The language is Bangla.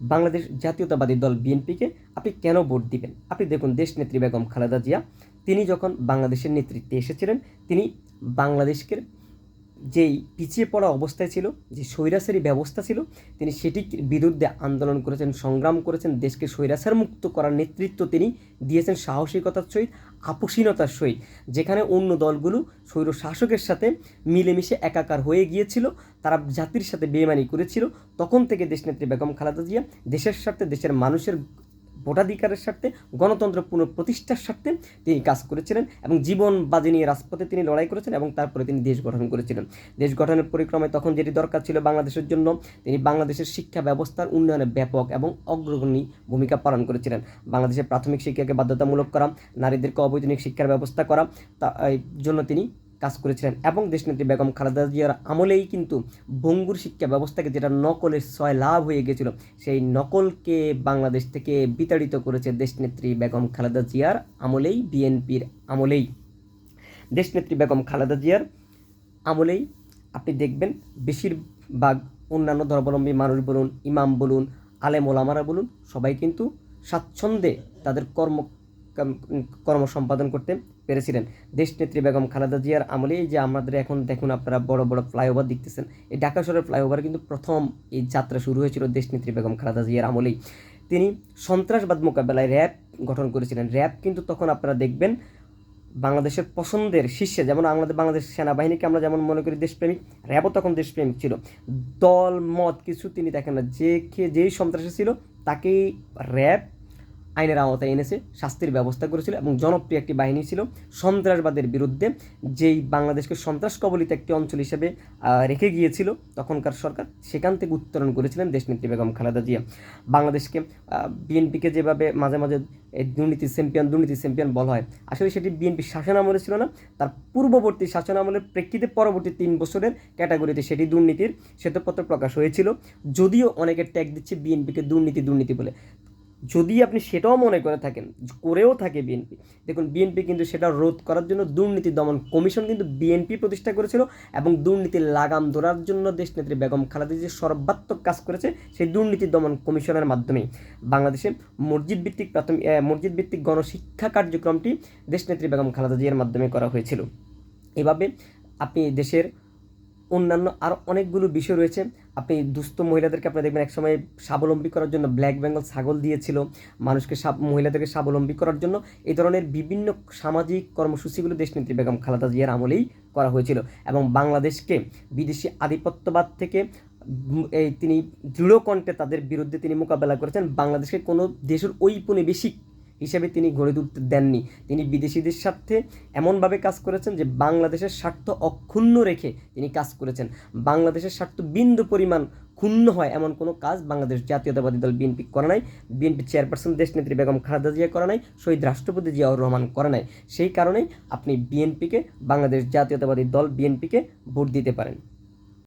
বাংলাদেশ জাতীয়তাবাদী দল বিএনপিকে আপনি কেন ভোট দিবেন? আপনি দেখুন দেশ নেত্রী বেগম খালেদা জিয়া, তিনি যখন বাংলাদেশের নেতৃত্বে এসেছিলেন, তিনি বাংলাদেশকে যেই পিছিয়ে পড়া অবস্থায় ছিল, যে স্বৈরাচারী ব্যবস্থা ছিল, তিনি সেটির বিরুদ্ধে আন্দোলন করেছেন, সংগ্রাম করেছেন, দেশকে স্বৈরাচার মুক্ত করার নেতৃত্ব তিনি দিয়েছেন সাহসিকতার সহিত আপসীনতার সহিত, যেখানে অন্য দলগুলো স্বৈর শাসকের সাথে মিলেমিশে একাকার হয়ে গিয়েছিল, তারা জাতির সাথে বেমানি করেছিল, তখন থেকে দেশনেত্রী বেগম খালেদা জিয়া দেশের স্বার্থে দেশের মানুষের ভোটাধিকারের স্বার্থে গণতন্ত্র পুনঃপ্রতিষ্ঠার স্বার্থে তিনি কাজ করেছিলেন এবং জীবন বাজি নিয়ে রাজপথে তিনি লড়াই করেছেন এবং তারপরে তিনি দেশ গঠন করেছিলেন। দেশ গঠনের পরিক্রমায় তখন যেটি দরকার ছিল বাংলাদেশের জন্য, তিনি বাংলাদেশের শিক্ষা ব্যবস্থার উন্নয়নে ব্যাপক এবং অগ্রগণী ভূমিকা পালন করেছিলেন। বাংলাদেশের প্রাথমিক শিক্ষাকে বাধ্যতামূলক করা, নারীদেরকে অবৈতনিক শিক্ষার ব্যবস্থা করা, তা জন্য তিনি কাজ করেছিলেন এবং দেশনেত্রী বেগম খালেদা জিয়ার আমলেই কিন্তু বঙ্গুর শিক্ষা ব্যবস্থাকে যেটা নকলের ছয় লাভ হয়ে গেছিল, সেই নকলকে বাংলাদেশ থেকে বিতাড়িত করেছে দেশনেত্রী বেগম খালেদা জিয়ার আমলেই, বিএনপির আমলেই। দেশনেত্রী বেগম খালেদা জিয়ার আমলেই আপনি দেখবেন বেশিরভাগ অন্যান্য ধর্মাবলম্বী মানুষ বলুন, ইমাম বলুন, আলেম ওলামারা বলুন, সবাই কিন্তু স্বাচ্ছন্দ্যে তাদের কর্ম কর্ম সম্পাদন করতে পেরেছিলেন। দেশনেত্রী বেগম খালেদা জিয়ার আমলে যে আমাদের এখন দেখুন আপনারা বড় বড় ফ্লাইওভার দেখতেছেন। এই ঢাকা শহরের ফ্লাইওভার কিন্তু প্রথম এই যাত্রা শুরু হয়েছিল দেশনেত্রী বেগম খালেদা জিয়ার আমলেই। তিনি সন্ত্রাসবাদ মোকাবেলায় র্যাব গঠন করেছিলেন। র্যাব কিন্তু তখন আপনারা দেখবেন বাংলাদেশের পছন্দের শীর্ষে, যেমন আমাদের বাংলাদেশ সেনাবাহিনীকে আমরা যেমন মনে করি দেশপ্রেমিক, র্যাবও তখন দেশপ্রেমিক ছিল। দল, মত কিছু তিনি দেখেন না। যে কে যেই সন্ত্রাসী ছিল, তাকেই র্যাব আইনের আওতায় এনেছে, শাস্তির ব্যবস্থা করেছিল এবং জনপ্রিয় একটি বাহিনী ছিল সন্ত্রাসবাদের বিরুদ্ধে, যেই বাংলাদেশকে সন্ত্রাস কবলিত একটি অঞ্চল হিসেবে রেখে গিয়েছিল। তখনকার সরকার সেখান থেকে উত্তরণ করেছিলেন দেশনেত্রী বেগম খালেদা জিয়া। বাংলাদেশকে বিএনপিকে যেভাবে মাঝে মাঝে দুর্নীতি চ্যাম্পিয়ন দুর্নীতি চ্যাম্পিয়ন বলা হয়, আসলে সেটি বিএনপি শাসন আমলে ছিল না। তার পূর্ববর্তী শাসন আমলের প্রেক্ষিতে পরবর্তী তিন বছরের ক্যাটাগরিতে সেটি দুর্নীতির শ্বেতপত্র প্রকাশ হয়েছিল। যদিও অনেকে ট্যাগ দিচ্ছে বিএনপিকে দুর্নীতি দুর্নীতি বলে। যদি আপনি সেটাও মনে করে থাকেন, করেও থাকে বিএনপি, দেখুন বিএনপি কিন্তু সেটা রোধ করার জন্য দুর্নীতি দমন কমিশন কিন্তু বিএনপি প্রতিষ্ঠা করেছিল এবং দুর্নীতির লাগাম ধরার জন্য দেশনেত্রী বেগম খালেদা যে সর্বাত্মক কাজ করেছে সেই দুর্নীতি দমন কমিশনের মাধ্যমেই। বাংলাদেশে মসজিদ ভিত্তিক প্রাথমিক মসজিদ ভিত্তিক গণশিক্ষা কার্যক্রমটি দেশনেত্রী বেগম খালেদা জিয়ার মাধ্যমে করা হয়েছিল। এভাবে আপনি দেশের অন্যান্য আরও অনেকগুলো বিষয় রয়েছে। আপনি দুস্থ মহিলাদেরকে আপনি দেখবেন একসময় স্বাবলম্বী করার জন্য ব্ল্যাক বেঙ্গল ছাগল দিয়েছিল। মানুষকে মহিলাদেরকে স্বাবলম্বী করার জন্য এই ধরনের বিভিন্ন সামাজিক কর্মসূচিগুলো দেশনেত্রী বেগম খালেদা জিয়ার আমলেই করা হয়েছিল এবং বাংলাদেশকে বিদেশি আধিপত্যবাদ থেকে এই তিনি দৃঢ় কণ্ঠে তাদের বিরুদ্ধে তিনি মোকাবেলা করেছেন। বাংলাদেশকে কোনো দেশের ঔপনিবেশিক হিসেবে তিনি গড়ে তুলতে দেননি। তিনি বিদেশিদের স্বার্থে এমনভাবে কাজ করেছেন যে বাংলাদেশের স্বার্থ অক্ষুণ্ণ রেখে তিনি কাজ করেছেন। বাংলাদেশের স্বার্থ বিন্দু পরিমাণ ক্ষুণ্ণ হয় এমন কোনো কাজ বাংলাদেশ জাতীয়তাবাদী দল বিএনপি করে নাই। বিএনপি চেয়ারপারসন দেশনেত্রী বেগম খালেদা জিয়া করে নাই, শহীদ রাষ্ট্রপতি জিয়াউর রহমান করে নাই। সেই কারণেই আপনি বিএনপিকে, বাংলাদেশ জাতীয়তাবাদী দল বিএনপিকে ভোট দিতে পারেন।